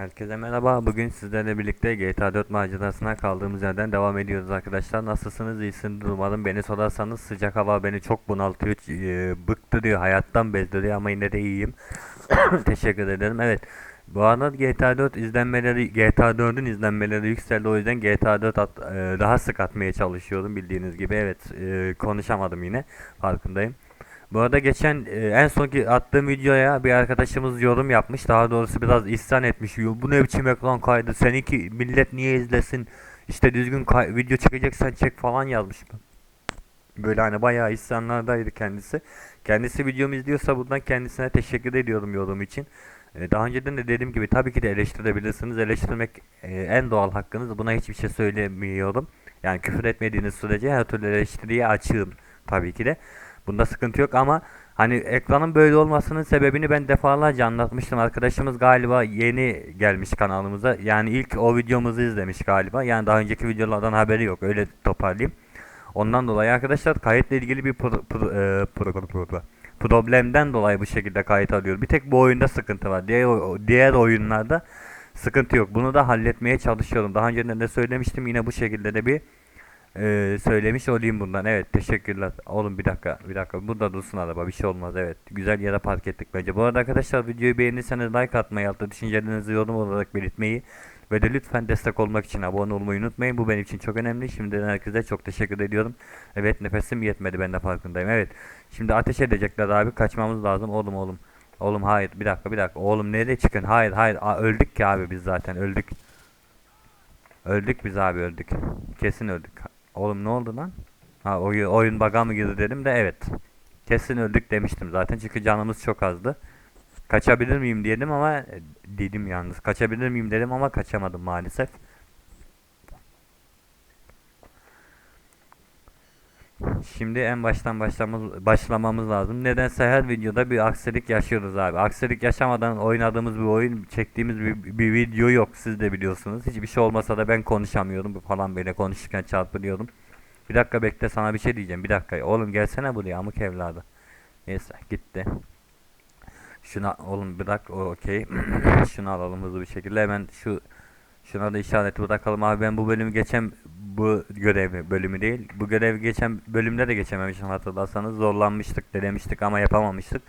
Herkese merhaba. Bugün sizlerle birlikte GTA 4 macerasına kaldığımız yerden devam ediyoruz arkadaşlar. Nasılsınız? İyisiniz? Umarım beni sorarsanız sıcak hava beni çok bunaltıyor, e, bıktırıyor, hayattan bezdiriyor ama yine de iyiyim. Teşekkür ederim. Evet. Bu arada GTA 4 izlenmeleri GTA 4'ün izlenmeleri yükseldi o yüzden GTA 4 at- e, daha sık atmaya çalışıyorum bildiğiniz gibi. Evet, e, konuşamadım yine. Farkındayım. Bu arada geçen e, en sonki attığım videoya bir arkadaşımız yorum yapmış. Daha doğrusu biraz isyan etmiş. "Yo, Bu ne biçim ekran kaydı? Seninki millet niye izlesin? İşte düzgün video çekeceksen çek falan yazmış. Böyle hani bayağı isyanlardaydı kendisi. Kendisi videomu izliyorsa buradan kendisine teşekkür ediyorum yorum için. E, daha önceden de dediğim gibi tabii ki de eleştirebilirsiniz. Eleştirmek e, en doğal hakkınız. Buna hiçbir şey söylemiyorum. Yani küfür etmediğiniz sürece her türlü eleştiriye açığım tabii ki de. Bunda sıkıntı yok ama hani ekranın böyle olmasının sebebini ben defalarca anlatmıştım. Arkadaşımız galiba yeni gelmiş kanalımıza. Yani ilk o videomuzu izlemiş galiba. Yani daha önceki videolardan haberi yok. Öyle toparlayayım. Ondan dolayı arkadaşlar kayıtla ilgili bir pro- pro- e, pro- pro- problemden dolayı bu şekilde kayıt alıyor. Bir tek bu oyunda sıkıntı var. Diğer diğer oyunlarda sıkıntı yok. Bunu da halletmeye çalışıyorum. Daha önceden de söylemiştim. Yine bu şekilde de bir ee, söylemiş olayım bundan. Evet teşekkürler. Oğlum bir dakika bir dakika. Burada dursun araba bir şey olmaz. Evet güzel yere park ettik bence. Bu arada arkadaşlar videoyu beğenirseniz like atmayı, altta düşüncelerinizi yorum olarak belirtmeyi ve de lütfen destek olmak için abone olmayı unutmayın. Bu benim için çok önemli. Şimdiden herkese çok teşekkür ediyorum. Evet nefesim yetmedi ben de farkındayım. Evet şimdi ateş edecekler abi kaçmamız lazım. Oğlum oğlum. Oğlum hayır bir dakika bir dakika. Oğlum nereye çıkın? Hayır hayır. Aa, öldük ki abi biz zaten öldük. Öldük biz abi öldük. Kesin öldük. Oğlum ne oldu lan? Ha oyun, oyun bug'a mı girdi dedim de evet. Kesin öldük demiştim zaten çünkü canımız çok azdı. Kaçabilir miyim dedim ama e, dedim yalnız. Kaçabilir miyim dedim ama kaçamadım maalesef. Şimdi en baştan başlamamız, başlamamız lazım. Nedense her videoda bir aksilik yaşıyoruz abi. Aksilik yaşamadan oynadığımız bir oyun, çektiğimiz bir, bir video yok. Siz de biliyorsunuz. Hiçbir şey olmasa da ben konuşamıyorum falan böyle konuşurken çarpılıyordum. Bir dakika bekle sana bir şey diyeceğim. Bir dakika. Oğlum gelsene buraya amık evladı. Neyse gitti. Şuna oğlum bırak o okey. Şunu alalım hızlı bir şekilde. Hemen şu Şuna da işareti bırakalım abi ben bu bölümü geçen bu görev bölümü değil. Bu görev geçen bölümde de geçememişim hatırlarsanız zorlanmıştık denemiştik ama yapamamıştık.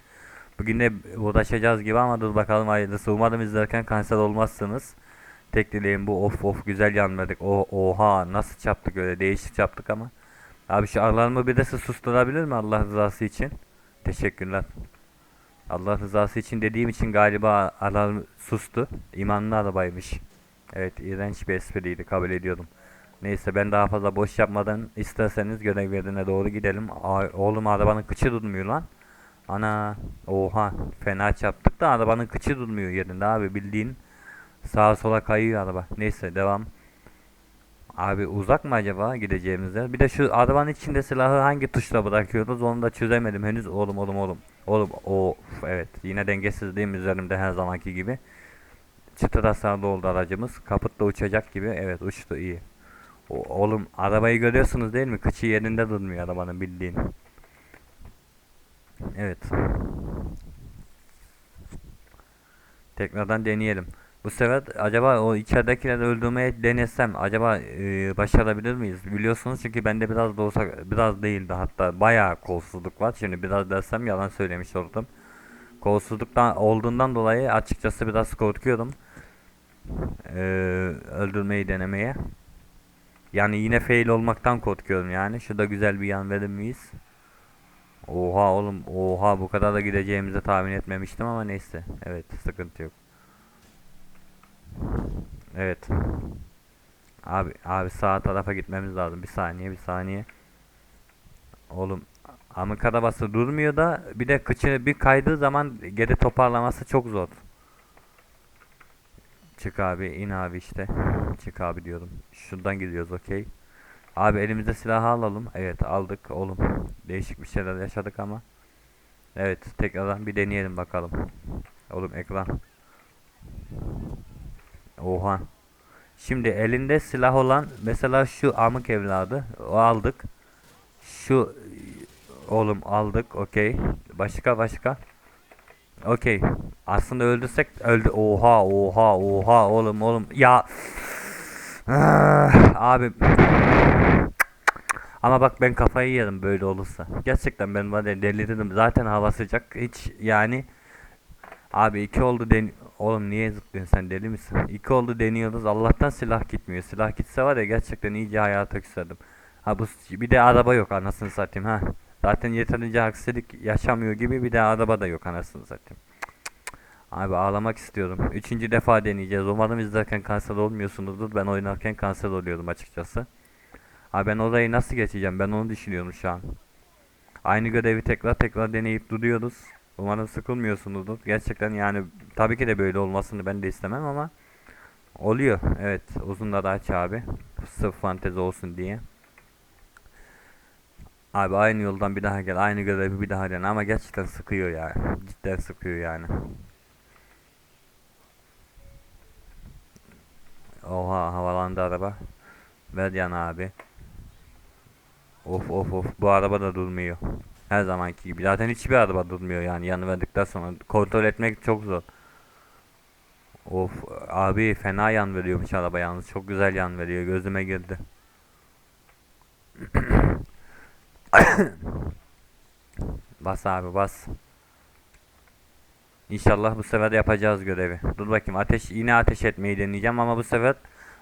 Bugün de uğraşacağız gibi ama dur bakalım hayırlısı. Umarım izlerken kanser olmazsınız. Tek dileğim bu of of güzel yanmadık. O oha nasıl çaptık öyle değişik çaptık ama. Abi şu alarmı bir de siz susturabilir mi Allah rızası için? Teşekkürler. Allah rızası için dediğim için galiba alarm sustu. İmanlı arabaymış. Evet iğrenç bir espriydi kabul ediyorum. Neyse ben daha fazla boş yapmadan isterseniz görev yerine doğru gidelim. Aa, oğlum arabanın kıçı durmuyor lan. Ana oha fena çarptık da arabanın kıçı durmuyor yerinde abi bildiğin sağa sola kayıyor araba. Neyse devam. Abi uzak mı acaba gideceğimiz yer? Bir de şu arabanın içinde silahı hangi tuşla bırakıyoruz onu da çözemedim henüz. Oğlum oğlum oğlum. Oğlum o evet yine dengesizliğim üzerimde her zamanki gibi. Çıtır hasarlı oldu aracımız. Kaput da uçacak gibi. Evet uçtu iyi. O, oğlum arabayı görüyorsunuz değil mi? Kıçı yerinde durmuyor arabanın bildiğin. Evet. Tekrardan deneyelim. Bu sefer acaba o içeridekileri öldürmeye denesem acaba e, başarabilir miyiz? Biliyorsunuz çünkü bende biraz da olsa biraz değildi hatta bayağı kolsuzluk var. Şimdi biraz dersem yalan söylemiş oldum. Kolsuzluktan olduğundan dolayı açıkçası biraz korkuyorum. Ee, öldürmeyi denemeye. Yani yine fail olmaktan korkuyorum yani. Şurada güzel bir yan verir miyiz? Oha oğlum oha bu kadar da gideceğimizi tahmin etmemiştim ama neyse. Evet sıkıntı yok. Evet. Abi abi sağ tarafa gitmemiz lazım. Bir saniye bir saniye. Oğlum amık arabası durmuyor da bir de kıçı bir kaydığı zaman geri toparlaması çok zor. Çık abi in abi işte. Çık abi diyorum. Şuradan gidiyoruz okey. Abi elimizde silahı alalım. Evet aldık oğlum. Değişik bir şeyler yaşadık ama. Evet tekrardan bir deneyelim bakalım. Oğlum ekran. Oha. Şimdi elinde silah olan mesela şu amık evladı o aldık. Şu oğlum aldık okey. Başka başka. Okey. Aslında öldürsek öldü. Oha oha oha oğlum oğlum. Ya. Ah, Abi. Ama bak ben kafayı yerim böyle olursa. Gerçekten ben var ya deliririm. Zaten hava sıcak. Hiç yani. Abi iki oldu den... Oğlum niye zıplıyorsun sen deli misin? İki oldu deniyoruz. Allah'tan silah gitmiyor. Silah gitse var ya gerçekten iyice hayata küserdim. Ha bu bir de araba yok anasını satayım ha. Zaten yeterince haksızlık yaşamıyor gibi bir de araba da yok anasını satayım. Abi ağlamak istiyorum. Üçüncü defa deneyeceğiz. Umarım izlerken kanser olmuyorsunuzdur. Ben oynarken kanser oluyordum açıkçası. Abi ben orayı nasıl geçeceğim? Ben onu düşünüyorum şu an. Aynı görevi tekrar tekrar deneyip duruyoruz. Umarım sıkılmıyorsunuzdur. Gerçekten yani tabii ki de böyle olmasını ben de istemem ama oluyor. Evet uzun da aç abi. Sırf fantezi olsun diye. Abi aynı yoldan bir daha gel. Aynı görevi bir daha den ama gerçekten sıkıyor ya. Cidden sıkıyor yani. Oha havalandı araba. Ver yan abi. Of of of bu araba da durmuyor. Her zamanki gibi. Zaten hiçbir araba durmuyor yani yanı verdikten sonra. Kontrol etmek çok zor. Of abi fena yan veriyormuş araba yalnız. Çok güzel yan veriyor. Gözüme girdi. Bas abi bas. İnşallah bu sefer yapacağız görevi. Dur bakayım ateş yine ateş etmeyi deneyeceğim ama bu sefer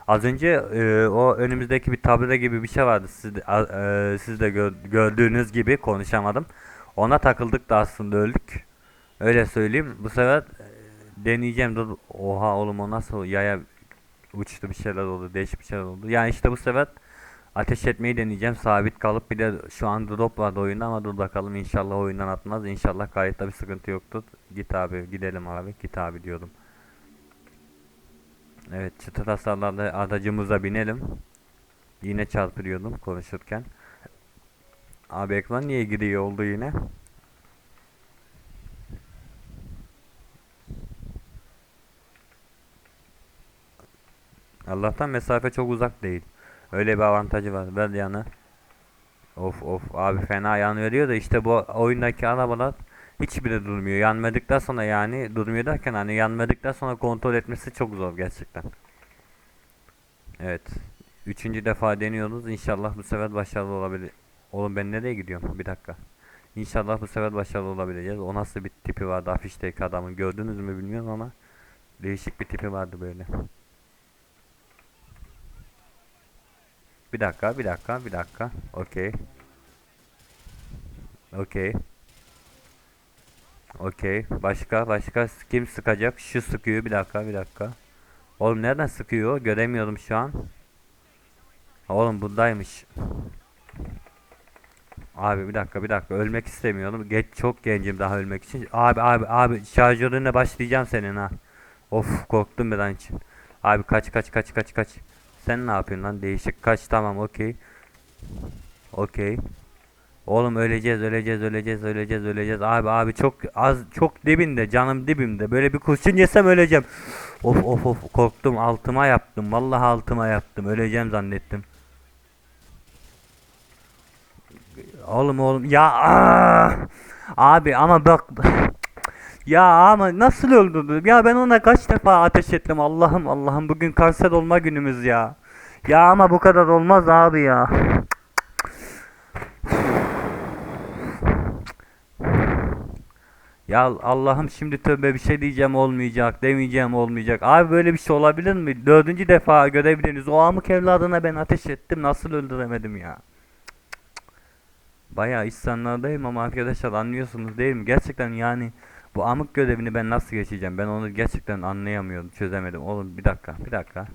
az önce e, o önümüzdeki bir tabure gibi bir şey vardı. Siz de, e, siz de gör- gördüğünüz gibi konuşamadım. Ona takıldık da aslında öldük. Öyle söyleyeyim. Bu sefer e, deneyeceğim. Dur. Oha oğlum o nasıl yaya uçtu bir şeyler oldu. Değişik bir şeyler oldu. Yani işte bu sefer ateş etmeyi deneyeceğim. Sabit kalıp bir de şu an drop vardı oyunda ama dur bakalım inşallah oyundan atmaz. İnşallah kayıtta bir sıkıntı yoktur. Git abi gidelim abi. Git abi diyordum. Evet çıtır hasarlarla aracımıza binelim. Yine çarpılıyordum konuşurken. Abi ekran niye gidiyor oldu yine? Allah'tan mesafe çok uzak değil. Öyle bir avantajı var. Ver yanı. Of of abi fena yan veriyor da işte bu oyundaki arabalar hiçbiri durmuyor. Yanmadıktan sonra yani durmuyor derken hani yanmadıktan sonra kontrol etmesi çok zor gerçekten. Evet. Üçüncü defa deniyoruz. İnşallah bu sefer başarılı olabilir. Oğlum ben nereye gidiyorum? Bir dakika. İnşallah bu sefer başarılı olabileceğiz. O nasıl bir tipi vardı afişteki adamın. Gördünüz mü bilmiyorum ama değişik bir tipi vardı böyle. Bir dakika, bir dakika, bir dakika. Okey. Okey. Okey. Başka, başka kim sıkacak? Şu sıkıyor. Bir dakika, bir dakika. Oğlum nereden sıkıyor? Göremiyorum şu an. Oğlum bundaymış. Abi bir dakika, bir dakika. Ölmek istemiyorum. Geç çok gencim daha ölmek için. Abi, abi, abi şarjörüne başlayacağım senin ha. Of korktum bir için. Abi kaç kaç kaç kaç kaç. Sen ne yapıyorsun lan değişik kaç tamam okey. Okey. Oğlum öleceğiz öleceğiz öleceğiz öleceğiz öleceğiz. Abi abi çok az çok dibinde canım dibimde. Böyle bir kurşun yesem öleceğim. Of of of korktum altıma yaptım. Vallahi altıma yaptım. Öleceğim zannettim. Oğlum oğlum ya aa! abi ama bak ya ama nasıl öldürdü? Ya ben ona kaç defa ateş ettim Allah'ım Allah'ım bugün kanser olma günümüz ya. Ya ama bu kadar olmaz abi ya. Ya Allah'ım şimdi tövbe bir şey diyeceğim olmayacak, demeyeceğim olmayacak. Abi böyle bir şey olabilir mi? Dördüncü defa görebiliriz. O amık evladına ben ateş ettim. Nasıl öldüremedim ya? Bayağı isyanlardayım ama arkadaşlar anlıyorsunuz değil mi? Gerçekten yani bu amık görevini ben nasıl geçeceğim? Ben onu gerçekten anlayamıyorum, çözemedim. Oğlum bir dakika, bir dakika.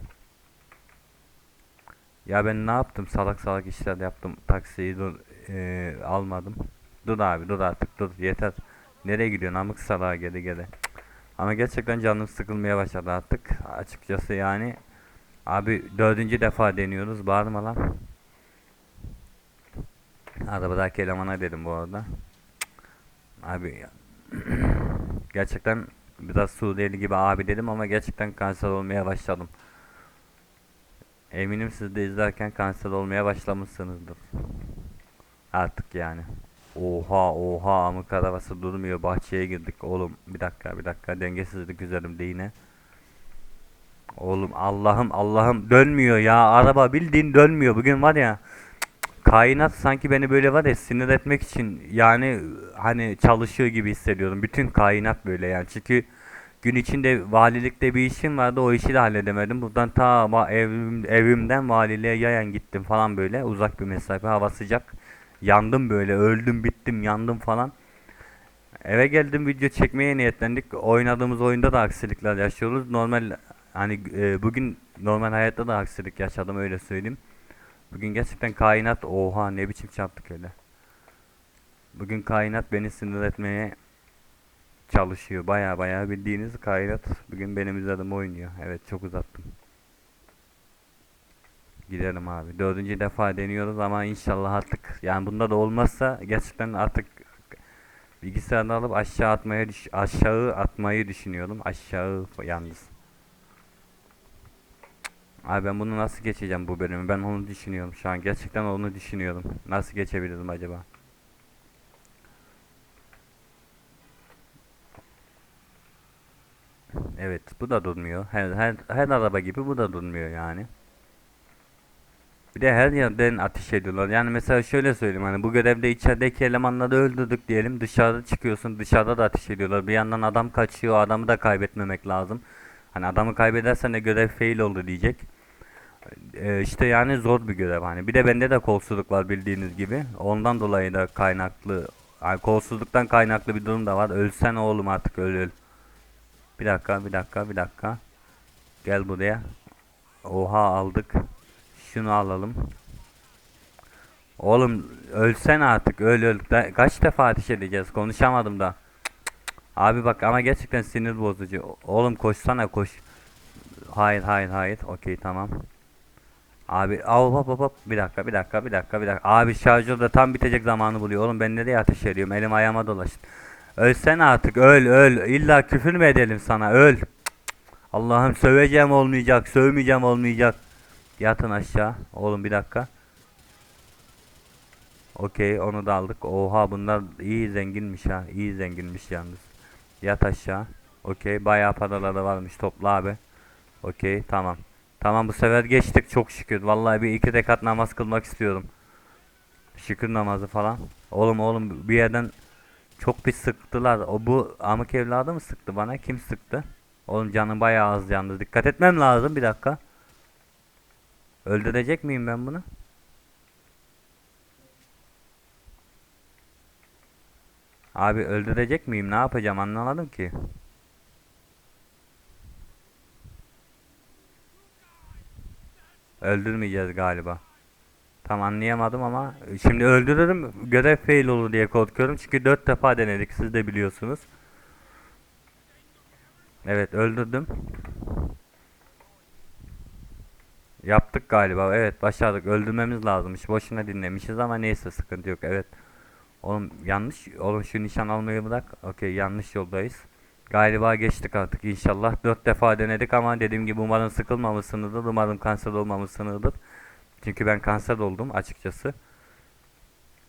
Ya ben ne yaptım? Salak salak işler yaptım. Taksiyi dur eee, almadım. Dur abi, dur artık, dur yeter. Nereye gidiyorsun? Amık salağa geri geri. Ama gerçekten canım sıkılmaya başladı artık. Açıkçası yani. Abi dördüncü defa deniyoruz. Bağırma lan. Arabadaki elemana dedim bu arada. Abi. gerçekten biraz Suriyeli gibi abi dedim ama gerçekten kanser olmaya başladım. Eminim siz de izlerken kanser olmaya başlamışsınızdır. Artık yani. Oha oha amık arabası durmuyor. Bahçeye girdik oğlum. Bir dakika bir dakika dengesizlik üzerimde yine. Oğlum Allah'ım Allah'ım dönmüyor ya. Araba bildiğin dönmüyor. Bugün var ya kainat sanki beni böyle var ya sinir etmek için yani hani çalışıyor gibi hissediyorum. Bütün kainat böyle yani. Çünkü gün içinde valilikte bir işim vardı. O işi de halledemedim. Buradan ta evim, evimden valiliğe yayan gittim falan böyle. Uzak bir mesafe. Hava sıcak. Yandım böyle. Öldüm bittim yandım falan. Eve geldim video çekmeye niyetlendik. Oynadığımız oyunda da aksilikler yaşıyoruz. Normal hani e, bugün normal hayatta da aksilik yaşadım öyle söyleyeyim. Bugün gerçekten kainat oha ne biçim çarptık öyle. Bugün kainat beni sinir etmeye çalışıyor. Baya baya bildiğiniz kainat bugün benim üzerime oynuyor. Evet çok uzattım. Gidelim abi. Dördüncü defa deniyoruz ama inşallah artık yani bunda da olmazsa gerçekten artık bilgisayarını alıp aşağı atmaya aşağı atmayı düşünüyorum. Aşağı yalnız. Abi ben bunu nasıl geçeceğim bu bölümü? Ben onu düşünüyorum şu an. Gerçekten onu düşünüyorum. Nasıl geçebilirim acaba? Evet, bu da durmuyor. Her her her araba gibi bu da durmuyor yani. Bir de her yerden ateş ediyorlar. Yani mesela şöyle söyleyeyim hani bu görevde içerideki elemanları öldürdük diyelim. Dışarı çıkıyorsun dışarıda da ateş ediyorlar. Bir yandan adam kaçıyor. Adamı da kaybetmemek lazım. Hani adamı kaybedersen de görev fail oldu diyecek. Ee, işte yani zor bir görev hani. Bir de bende de kolsuzluk var bildiğiniz gibi. Ondan dolayı da kaynaklı yani kolsuzluktan kaynaklı bir durum da var. Ölsen oğlum artık öl öl. Bir dakika bir dakika bir dakika. Gel buraya. Oha aldık. Şunu alalım. Oğlum ölsen artık öl öl. Da- kaç defa ateş edeceğiz? Konuşamadım da. Abi bak ama gerçekten sinir bozucu. Oğlum koşsana koş. Hayır hayır hayır. Okey tamam. Abi al hop hop hop. Bir dakika bir dakika bir dakika bir dakika. Abi şarjör da tam bitecek zamanı buluyor. Oğlum ben nereye ateş ediyorum? Elim ayağıma dolaştı. Ölsen artık öl öl. İlla küfür mü edelim sana? Öl. Allah'ım söveceğim olmayacak. Sövmeyeceğim olmayacak. Yatın aşağı. Oğlum bir dakika. Okey onu da aldık. Oha bunlar iyi zenginmiş ha. İyi zenginmiş yalnız. Yat aşağı. Okey bayağı paraları varmış topla abi. Okey tamam. Tamam bu sefer geçtik çok şükür. Vallahi bir iki rekat namaz kılmak istiyorum. Şükür namazı falan. Oğlum oğlum bir yerden çok bir sıktılar. O bu amık evladı mı sıktı bana? Kim sıktı? Oğlum canım bayağı az canlı. Dikkat etmem lazım bir dakika. Öldürecek miyim ben bunu? Abi öldürecek miyim? Ne yapacağım anlamadım ki. Öldürmeyeceğiz galiba. Tam anlayamadım ama şimdi öldürürüm görev fail olur diye korkuyorum çünkü 4 defa denedik siz de biliyorsunuz. Evet öldürdüm. Yaptık galiba evet başardık öldürmemiz lazımmış boşuna dinlemişiz ama neyse sıkıntı yok evet. Oğlum yanlış oğlum şu nişan almayı bırak okey yanlış yoldayız. Galiba geçtik artık inşallah 4 defa denedik ama dediğim gibi umarım sıkılmamışsınızdır umarım kanser olmamışsınızdır. Çünkü ben kanser oldum açıkçası.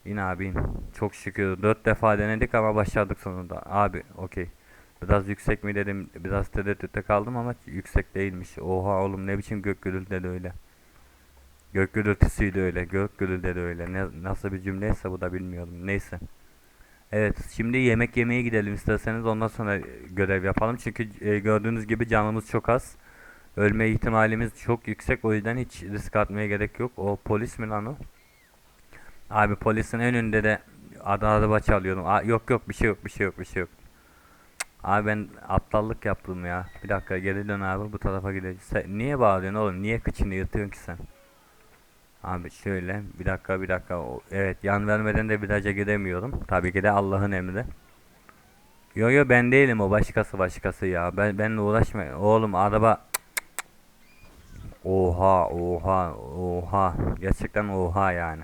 Yine abi in. Çok şükür 4 defa denedik ama başardık sonunda. Abi okey. Biraz yüksek mi dedim biraz tereddütte kaldım ama yüksek değilmiş. Oha oğlum ne biçim gök gürültüde de öyle. Gök gürültüsüydü öyle. Gök gürültüde de öyle. Ne, nasıl bir cümleyse bu da bilmiyorum. Neyse. Evet şimdi yemek yemeye gidelim isterseniz ondan sonra görev yapalım. Çünkü e, gördüğünüz gibi canımız çok az. Ölme ihtimalimiz çok yüksek o yüzden hiç risk atmaya gerek yok. O polis mi lan o? Abi polisin önünde de adı araba çalıyorum. Aa, yok yok bir şey yok bir şey yok bir şey yok. Abi ben aptallık yaptım ya. Bir dakika geri dön abi bu tarafa gideceğiz. Sen niye bağırıyorsun oğlum? Niye kıçını yırtıyorsun ki sen? Abi şöyle bir dakika bir dakika. Evet yan vermeden de viraja gidemiyorum. Tabii ki de Allah'ın emri. Yo yo ben değilim o başkası başkası ya. Ben benle uğraşma. Oğlum araba Oha oha oha gerçekten oha yani.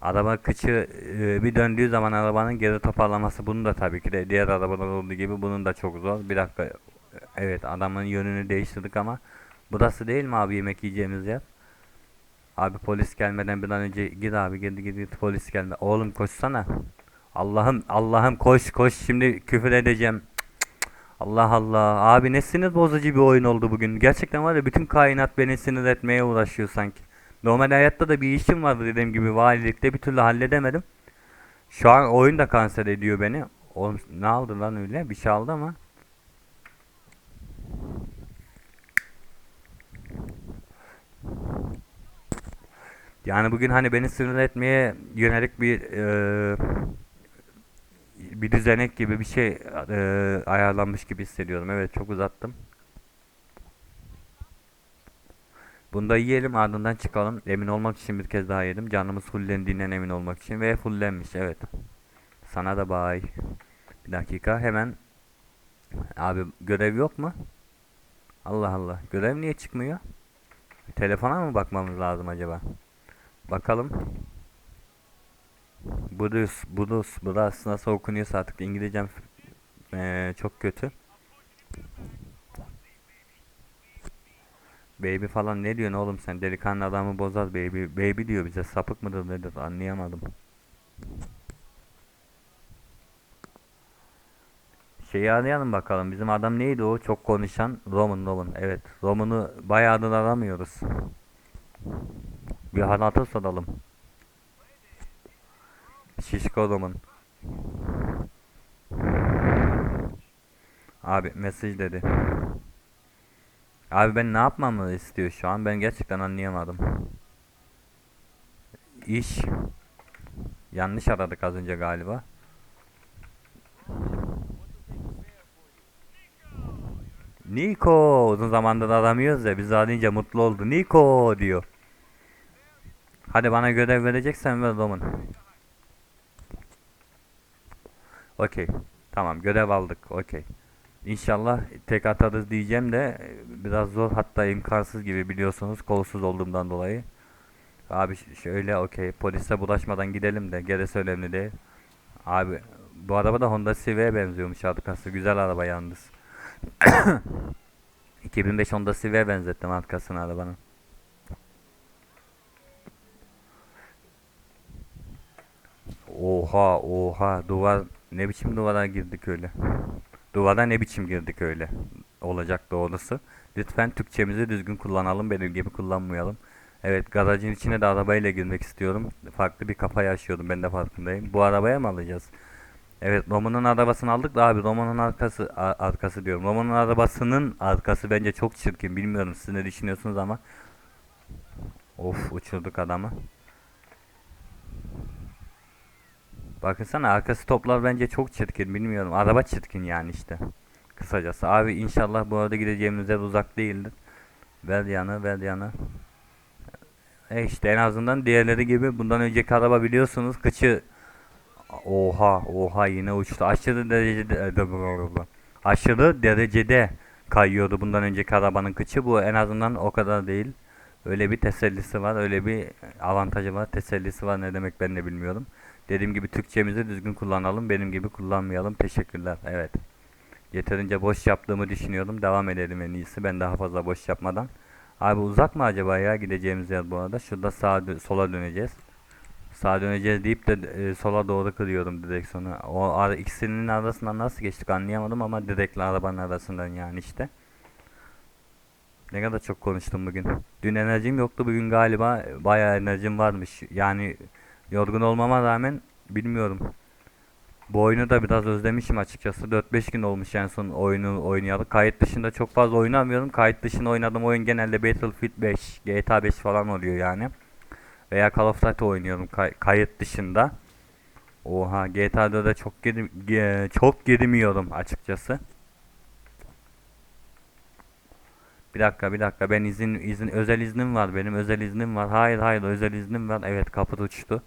Araba kıçı e, bir döndüğü zaman arabanın geri toparlaması bunu da tabii ki de diğer arabalar olduğu gibi bunun da çok zor. Bir dakika evet adamın yönünü değiştirdik ama burası değil mi abi yemek yiyeceğimiz yer? Abi polis gelmeden bir an önce git abi git git git polis gelme. Oğlum koşsana. Allah'ım Allah'ım koş koş şimdi küfür edeceğim. Allah Allah. Abi ne sinir bozucu bir oyun oldu bugün. Gerçekten var ya bütün kainat beni sinir etmeye uğraşıyor sanki. Normal hayatta da bir işim vardı dediğim gibi valilikte bir türlü halledemedim. Şu an oyun da kanser ediyor beni. Oğlum ne aldı lan öyle? Bir şey aldı ama. Yani bugün hani beni sinir etmeye yönelik bir eee, bir düzenek gibi bir şey eee, ayarlanmış gibi hissediyorum. Evet çok uzattım. Bunu da yiyelim ardından çıkalım. Emin olmak için bir kez daha yedim. Canımız fullendiğinden emin olmak için ve fullenmiş evet. Sana da bay. Bir dakika hemen. Abi görev yok mu? Allah Allah. Görev niye çıkmıyor? Telefona mı bakmamız lazım acaba? Bakalım. Budus, Budus, Budus nasıl okunuyorsa artık İngilizcem eee, çok kötü. Baby falan ne diyorsun oğlum sen delikanlı adamı bozar baby. Baby diyor bize sapık mıdır nedir anlayamadım. Şeyi arayalım bakalım bizim adam neydi o çok konuşan Roman Roman evet Roman'ı bayağıdır aramıyoruz. Bir halatı soralım. Şişko Roman. Abi mesaj dedi. Abi ben ne yapmamı istiyor şu an? Ben gerçekten anlayamadım. İş. Yanlış aradık az önce galiba. Niko uzun zamandır aramıyoruz ya biz arayınca mutlu oldu. Niko diyor. Hadi bana görev vereceksen ver Roman. Okey. Tamam görev aldık. Okey. İnşallah tek atarız diyeceğim de biraz zor hatta imkansız gibi biliyorsunuz kolsuz olduğumdan dolayı. Abi şöyle okey polise bulaşmadan gidelim de gerisi önemli değil. Abi bu araba da Honda Civic'e benziyormuş arkası güzel araba yalnız. 2005 Honda Civic'e benzettim arkasını arabanın. Oha oha duvar ne biçim duvara girdik öyle. Duvara ne biçim girdik öyle. Olacak doğrusu. Lütfen Türkçemizi düzgün kullanalım benim gibi kullanmayalım. Evet garajın içine de arabayla girmek istiyorum. Farklı bir kafa yaşıyordum ben de farkındayım. Bu arabaya mı alacağız? Evet Roman'ın arabasını aldık da abi Roman'ın arkası arkası diyorum. Roman'ın arabasının arkası bence çok çirkin. Bilmiyorum siz ne düşünüyorsunuz ama. Of uçurduk adamı. Bakınsana arka stoplar bence çok çirkin bilmiyorum. Araba çirkin yani işte. Kısacası. Abi inşallah bu arada gideceğimiz yer uzak değildir. Ver yanı ver yanı. E işte en azından diğerleri gibi bundan önceki araba biliyorsunuz kıçı Oha oha yine uçtu. Aşırı derecede aşırı derecede kayıyordu bundan önceki arabanın kıçı. Bu en azından o kadar değil. Öyle bir tesellisi var, öyle bir avantajı var, tesellisi var ne demek ben de bilmiyorum. Dediğim gibi Türkçemizi düzgün kullanalım, benim gibi kullanmayalım. Teşekkürler. Evet. Yeterince boş yaptığımı düşünüyordum. Devam edelim en iyisi. Ben daha fazla boş yapmadan. Abi uzak mı acaba ya gideceğimiz yer bu arada? Şurada sağa sola döneceğiz. Sağa döneceğiz deyip de e, sola doğru kırıyorum direksiyonu. O ara, ikisinin arasından nasıl geçtik anlayamadım ama direkle arabanın arasından yani işte. Ne kadar çok konuştum bugün. Dün enerjim yoktu bugün galiba bayağı enerjim varmış. Yani yorgun olmama rağmen bilmiyorum. Bu oyunu da biraz özlemişim açıkçası. 4-5 gün olmuş en son oyunu oynayalı. Kayıt dışında çok fazla oynamıyorum. Kayıt dışında oynadığım oyun genelde Battlefield 5, GTA 5 falan oluyor yani. Veya Call of Duty oynuyorum kay- kayıt dışında. Oha GTA'da da çok girim ge- çok girmiyorum açıkçası. Bir dakika bir dakika ben izin izin özel iznim var benim özel iznim var. Hayır hayır özel iznim var. Evet kapı uçtu.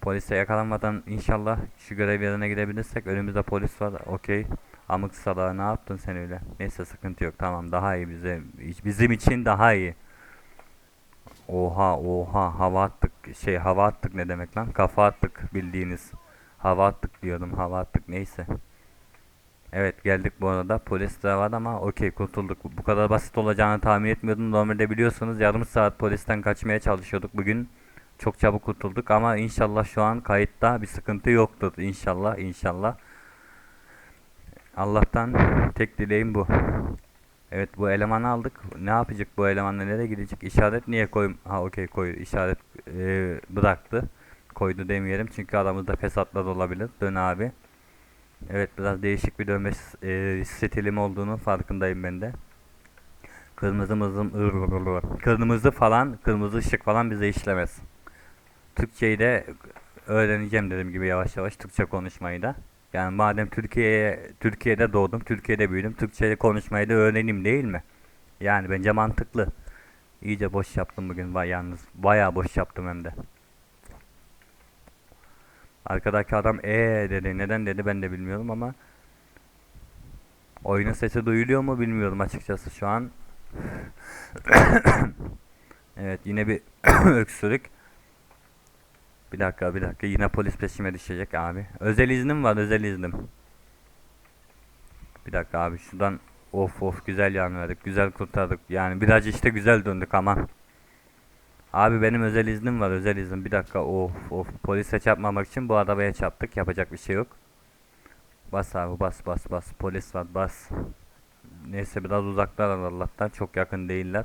Polise yakalanmadan inşallah şu görev yerine gidebilirsek önümüzde polis var. Okey. Amık salağı ne yaptın sen öyle? Neyse sıkıntı yok. Tamam daha iyi bize bizim için daha iyi. Oha oha hava attık. Şey hava attık ne demek lan? Kafa attık bildiğiniz. Hava attık diyordum. Hava attık neyse. Evet geldik bu arada. Polis de var ama okey kurtulduk. Bu kadar basit olacağını tahmin etmiyordum. Normalde biliyorsunuz yarım saat polisten kaçmaya çalışıyorduk. Bugün çok çabuk kurtulduk ama inşallah şu an kayıtta bir sıkıntı yoktur. İnşallah inşallah. Allah'tan tek dileğim bu. Evet bu elemanı aldık. Ne yapacak bu elemanla nereye gidecek? İşaret niye koy? Ha okey koy. İşaret e, bıraktı. Koydu demeyelim çünkü aramızda fesatlar olabilir. Dön abi. Evet biraz değişik bir dönme e, stilim olduğunu farkındayım ben de. Kırmızı mızım kırmızı falan kırmızı ışık falan bize işlemez. Türkçeyi de öğreneceğim dediğim gibi yavaş yavaş Türkçe konuşmayı da. Yani madem Türkiye'ye Türkiye'de doğdum, Türkiye'de büyüdüm, Türkçe konuşmayı da öğreneyim değil mi? Yani bence mantıklı. İyice boş yaptım bugün vay yalnız. Bayağı boş yaptım hem de. Arkadaki adam ee dedi. Neden dedi ben de bilmiyorum ama oyunun sesi duyuluyor mu bilmiyorum açıkçası şu an. Evet yine bir öksürük. Bir dakika bir dakika yine polis peşime düşecek abi. Özel iznim var özel iznim. Bir dakika abi şuradan of of güzel yan verdik güzel kurtardık. Yani biraz işte güzel döndük aman. Abi benim özel iznim var özel iznim. Bir dakika of of polise çarpmamak için bu arabaya çarptık yapacak bir şey yok. Bas abi bas bas bas polis var bas. Neyse biraz uzaklar Allah'tan çok yakın değiller.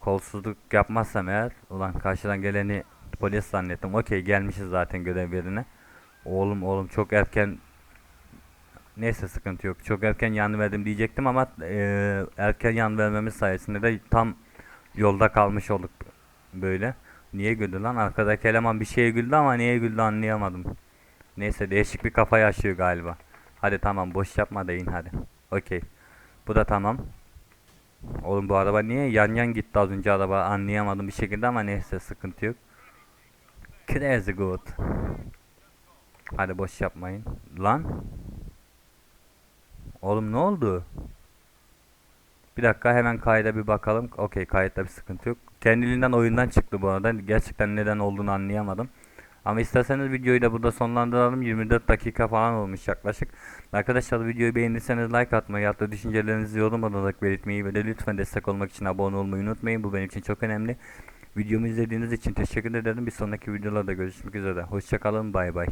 Kolsuzluk yapmazsam eğer ulan karşıdan geleni polis zannettim. Okey gelmişiz zaten görev yerine. Oğlum oğlum çok erken Neyse sıkıntı yok. Çok erken yan verdim diyecektim ama eee, erken yan vermemiz sayesinde de tam yolda kalmış olduk böyle. Niye güldü lan? Arkadaki eleman bir şeye güldü ama niye güldü anlayamadım. Neyse değişik bir kafa yaşıyor galiba. Hadi tamam boş yapma da hadi. Okey. Bu da tamam. Oğlum bu araba niye yan yan gitti az önce araba anlayamadım bir şekilde ama neyse sıkıntı yok. Crazy good. Hadi boş yapmayın. Lan. Oğlum ne oldu? Bir dakika hemen kayda bir bakalım. Okey kayıtta bir sıkıntı yok. Kendiliğinden oyundan çıktı bu arada. Gerçekten neden olduğunu anlayamadım. Ama isterseniz videoyu da burada sonlandıralım. 24 dakika falan olmuş yaklaşık. Arkadaşlar videoyu beğendiyseniz like atmayı hatta düşüncelerinizi yorum olarak belirtmeyi ve de lütfen destek olmak için abone olmayı unutmayın. Bu benim için çok önemli. Videomu izlediğiniz için teşekkür ederim. Bir sonraki videolarda görüşmek üzere. Hoşçakalın. Bay bay.